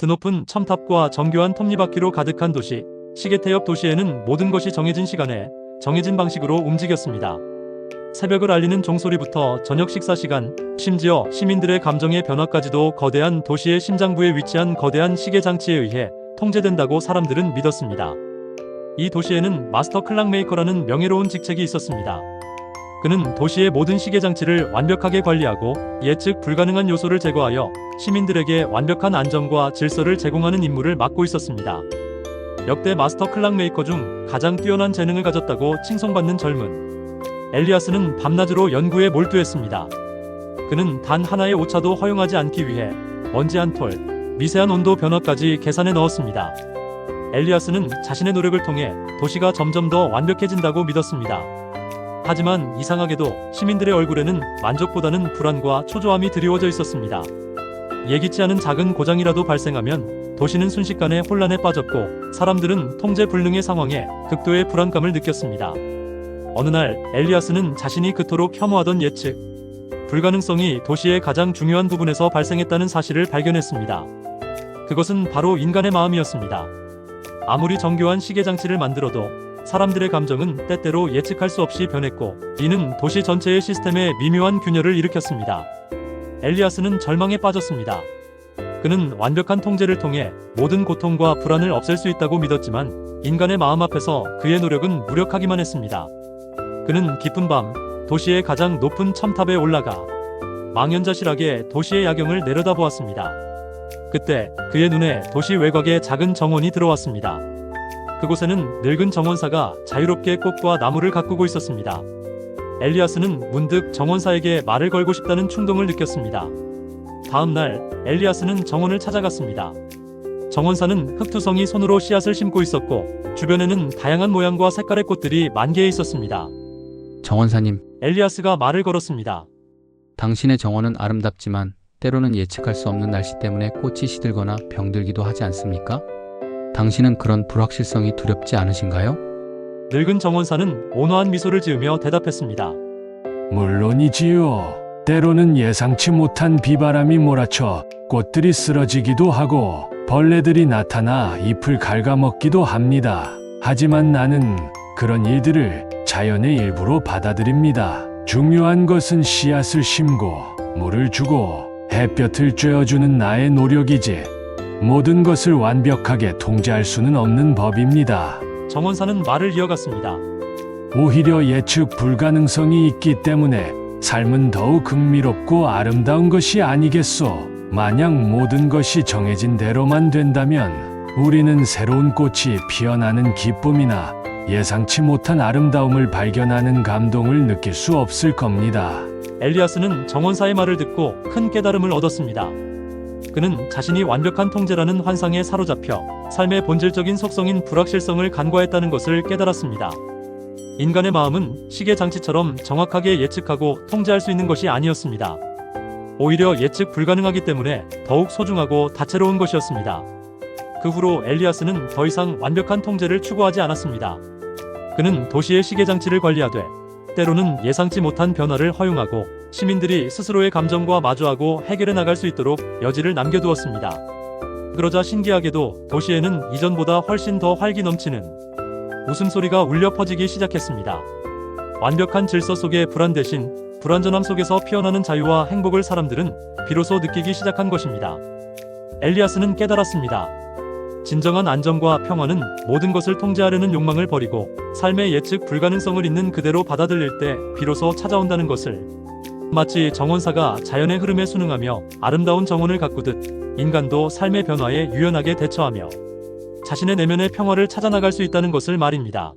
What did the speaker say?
드높은 첨탑과 정교한 톱니바퀴로 가득한 도시, 시계태엽 도시에는 모든 것이 정해진 시간에 정해진 방식으로 움직였습니다. 새벽을 알리는 종소리부터 저녁 식사 시간, 심지어 시민들의 감정의 변화까지도 거대한 도시의 심장부에 위치한 거대한 시계 장치에 의해 통제된다고 사람들은 믿었습니다. 이 도시에는 마스터 클락메이커라는 명예로운 직책이 있었습니다. 그는 도시의 모든 시계 장치를 완벽하게 관리하고 예측 불가능한 요소를 제거하여 시민들에게 완벽한 안정과 질서를 제공하는 임무를 맡고 있었습니다. 역대 마스터 클락 메이커 중 가장 뛰어난 재능을 가졌다고 칭송받는 젊은 엘리아스는 밤낮으로 연구에 몰두했습니다. 그는 단 하나의 오차도 허용하지 않기 위해 먼지 한 톨, 미세한 온도 변화까지 계산해 넣었습니다. 엘리아스는 자신의 노력을 통해 도시가 점점 더 완벽해진다고 믿었습니다. 하지만 이상하게도 시민들의 얼굴에는 만족보다는 불안과 초조함이 드리워져 있었습니다. 예기치 않은 작은 고장이라도 발생하면 도시는 순식간에 혼란에 빠졌고 사람들은 통제 불능의 상황에 극도의 불안감을 느꼈습니다. 어느 날 엘리아스는 자신이 그토록 혐오하던 예측, 불가능성이 도시의 가장 중요한 부분에서 발생했다는 사실을 발견했습니다. 그것은 바로 인간의 마음이었습니다. 아무리 정교한 시계 장치를 만들어도 사람들의 감정은 때때로 예측할 수 없이 변했고 이는 도시 전체의 시스템에 미묘한 균열을 일으켰습니다. 엘리아스는 절망에 빠졌습니다. 그는 완벽한 통제를 통해 모든 고통과 불안을 없앨 수 있다고 믿었지만 인간의 마음 앞에서 그의 노력은 무력하기만 했습니다. 그는 깊은 밤 도시의 가장 높은 첨탑에 올라가 망연자실하게 도시의 야경을 내려다보았습니다. 그때 그의 눈에 도시 외곽의 작은 정원이 들어왔습니다. 그곳에는 늙은 정원사가 자유롭게 꽃과 나무를 가꾸고 있었습니다. 엘리아스는 문득 정원사에게 말을 걸고 싶다는 충동을 느꼈습니다. 다음 날 엘리아스는 정원을 찾아갔습니다. 정원사는 흑투성이 손으로 씨앗을 심고 있었고 주변에는 다양한 모양과 색깔의 꽃들이 만개해 있었습니다. 정원사님, 엘리아스가 말을 걸었습니다. 당신의 정원은 아름답지만 때로는 예측할 수 없는 날씨 때문에 꽃이 시들거나 병들기도 하지 않습니까? 당신은 그런 불확실성이 두렵지 않으신가요? 늙은 정원사는 온화한 미소를 지으며 대답했습니다. 물론이지요. 때로는 예상치 못한 비바람이 몰아쳐 꽃들이 쓰러지기도 하고 벌레들이 나타나 잎을 갉아먹기도 합니다. 하지만 나는 그런 일들을 자연의 일부로 받아들입니다. 중요한 것은 씨앗을 심고 물을 주고 햇볕을 쬐어주는 나의 노력이지 모든 것을 완벽하게 통제할 수는 없는 법입니다. 정원사는 말을 이어갔습니다. 오히려 예측 불가능성이 있기 때문에 삶은 더욱 흥미롭고 아름다운 것이 아니겠소. 만약 모든 것이 정해진 대로만 된다면 우리는 새로운 꽃이 피어나는 기쁨이나 예상치 못한 아름다움을 발견하는 감동을 느낄 수 없을 겁니다. 엘리아스는 정원사의 말을 듣고 큰 깨달음을 얻었습니다. 그는 자신이 완벽한 통제라는 환상에 사로잡혀 삶의 본질적인 속성인 불확실성을 간과했다는 것을 깨달았습니다. 인간의 마음은 시계 장치처럼 정확하게 예측하고 통제할 수 있는 것이 아니었습니다. 오히려 예측 불가능하기 때문에 더욱 소중하고 다채로운 것이었습니다. 그 후로 엘리아스는 더 이상 완벽한 통제를 추구하지 않았습니다. 그는 도시의 시계 장치를 관리하되 때로는 예상치 못한 변화를 허용하고 시민들이 스스로의 감정과 마주하고 해결해 나갈 수 있도록 여지를 남겨두었습니다. 그러자 신기하게도 도시에는 이전보다 훨씬 더 활기 넘치는 웃음소리가 울려 퍼지기 시작했습니다. 완벽한 질서 속의 불안 대신 불완전함 속에서 피어나는 자유와 행복을 사람들은 비로소 느끼기 시작한 것입니다. 엘리아스는 깨달았습니다. 진정한 안정과 평화는 모든 것을 통제하려는 욕망을 버리고 삶의 예측 불가능성을 있는 그대로 받아들일 때 비로소 찾아온다는 것을 마치 정원사가 자연의 흐름에 순응하며 아름다운 정원을 가꾸듯 인간도 삶의 변화에 유연하게 대처하며 자신의 내면의 평화를 찾아나갈 수 있다는 것을 말입니다.